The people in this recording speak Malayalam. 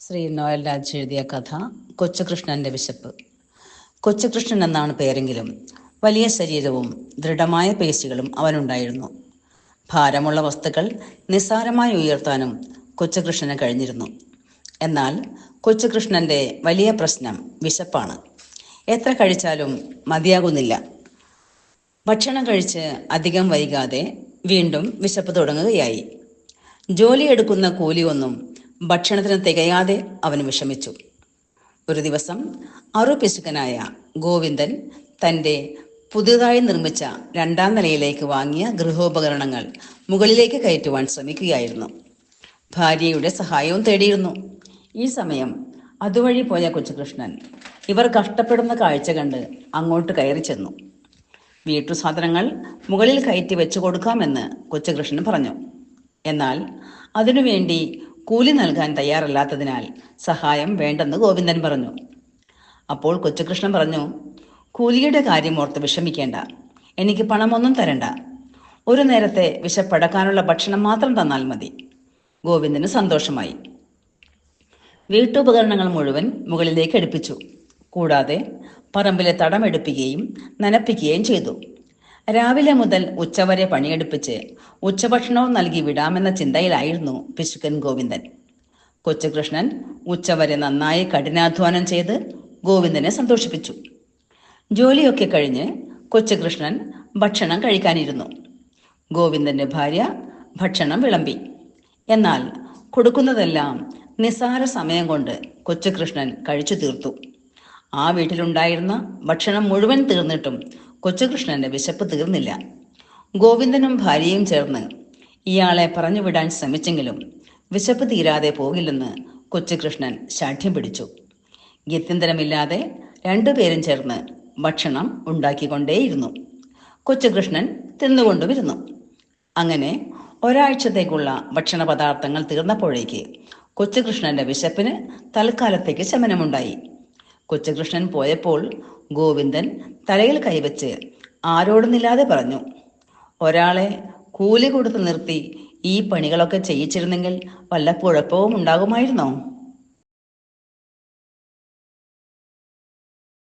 ശ്രീ നോയൽ രാജ് എഴുതിയ കഥ കൊച്ചുകൃഷ്ണന്റെ വിശപ്പ്. കൊച്ചുകൃഷ്ണൻ എന്നാണ് പേരെങ്കിലും വലിയ ശരീരവും ദൃഢമായ പേശികളും അവനുണ്ടായിരുന്നു. ഭാരമുള്ള വസ്തുക്കൾ നിസ്സാരമായി ഉയർത്താനും കൊച്ചുകൃഷ്ണന് കഴിഞ്ഞിരുന്നു. എന്നാൽ കൊച്ചുകൃഷ്ണന്റെ വലിയ പ്രശ്നം വിശപ്പാണ്. എത്ര കഴിച്ചാലും മതിയാകുന്നില്ല. ഭക്ഷണം കഴിച്ച് അധികം വൈകാതെ വീണ്ടും വിശപ്പ് തുടങ്ങുകയായി. ജോലിയെടുക്കുന്ന കൂലിയൊന്നും ഭക്ഷണത്തിന് തികയാതെ അവൻ വിഷമിച്ചു. ഒരു ദിവസം അറുപിശുക്കനായ ഗോവിന്ദൻ തന്റെ പുതുതായി നിർമ്മിച്ച രണ്ടാം നിലയിലേക്ക് വാങ്ങിയ ഗൃഹോപകരണങ്ങൾ മുകളിലേക്ക് കയറ്റുവാൻ ശ്രമിക്കുകയായിരുന്നു. ഭാര്യയുടെ സഹായവും തേടിയിരുന്നു. ഈ സമയം അതുവഴി പോയ കൊച്ചുകൃഷ്ണൻ ഇവർ കഷ്ടപ്പെടുന്ന കാഴ്ച കണ്ട് അങ്ങോട്ട് കയറി ചെന്നു. വീട്ടു സാധനങ്ങൾ മുകളിൽ കയറ്റി വെച്ചു കൊടുക്കാമെന്ന് കൊച്ചുകൃഷ്ണൻ പറഞ്ഞു. എന്നാൽ അതിനുവേണ്ടി കൂലി നൽകാൻ തയ്യാറല്ലാത്തതിനാൽ സഹായം വേണ്ടെന്ന് ഗോവിന്ദൻ പറഞ്ഞു. അപ്പോൾ കൊച്ചുകൃഷ്ണൻ പറഞ്ഞു കൂലിയുടെ കാര്യം ഓർത്ത് വിഷമിക്കേണ്ട. എനിക്ക് പണമൊന്നും തരണ്ട. ഒരു നേരത്തെ വിശപ്പടക്കാനുള്ള ഭക്ഷണം മാത്രം തന്നാൽ മതി. ഗോവിന്ദന് സന്തോഷമായി. വീട്ടുപകരണങ്ങൾ മുഴുവൻ മുകളിലേക്ക് എടുപ്പിച്ചു കൂടാതെ പറമ്പിലെ തടമെടുപ്പിക്കുകയും നനപ്പിക്കുകയും ചെയ്തു. രാവിലെ മുതൽ ഉച്ചവരെ പണിയെടുപ്പിച്ച് ഉച്ചഭക്ഷണവും നൽകി വിടാമെന്ന ചിന്തയിലായിരുന്നു പിശുക്കൻ ഗോവിന്ദൻ. കൊച്ചുകൃഷ്ണൻ ഉച്ചവരെ നന്നായി കഠിനാധ്വാനം ചെയ്ത് ഗോവിന്ദനെ സന്തോഷിപ്പിച്ചു. ജോലിയൊക്കെ കഴിഞ്ഞ് കൊച്ചുകൃഷ്ണൻ ഭക്ഷണം കഴിക്കാനിരുന്നു. ഗോവിന്ദന്റെ ഭാര്യ ഭക്ഷണം വിളമ്പി. എന്നാൽ കൊടുക്കുന്നതെല്ലാം നിസാര സമയം കൊണ്ട് കൊച്ചുകൃഷ്ണൻ കഴിച്ചു തീർത്തു. ആ വീട്ടിലുണ്ടായിരുന്ന ഭക്ഷണം മുഴുവൻ തീർന്നിട്ടും കൊച്ചുകൃഷ്ണന്റെ വിശപ്പ് തീർന്നില്ല. ഗോവിന്ദനും ഭാര്യയും ചേർന്ന് ഇയാളെ പറഞ്ഞുവിടാൻ ശ്രമിച്ചെങ്കിലും വിശപ്പ് തീരാതെ പോകില്ലെന്ന് കൊച്ചുകൃഷ്ണൻ ശാഠ്യം പിടിച്ചു. ഗത്യന്തരമില്ലാതെ രണ്ടുപേരും ചേർന്ന് ഭക്ഷണം ഉണ്ടാക്കിക്കൊണ്ടേയിരുന്നു. കൊച്ചുകൃഷ്ണൻ തിന്നുകൊണ്ടുമിരുന്നു. അങ്ങനെ ഒരാഴ്ചത്തേക്കുള്ള ഭക്ഷണ പദാർത്ഥങ്ങൾ തീർന്നപ്പോഴേക്ക് കൊച്ചുകൃഷ്ണന്റെ വിശപ്പിന് തൽക്കാലത്തേക്ക് ശമനമുണ്ടായി. കൊച്ചുകൃഷ്ണൻ പോയപ്പോൾ ഗോവിന്ദൻ തലയിൽ കൈവച്ച് ആരോടുന്നില്ലാതെ പറഞ്ഞു ഒരാളെ കൂലി കൊടുത്ത് നിർത്തി ഈ പണികളൊക്കെ ചെയ്യിച്ചിരുന്നെങ്കിൽ വല്ല കുഴപ്പവും ഉണ്ടാകുമായിരുന്നോ?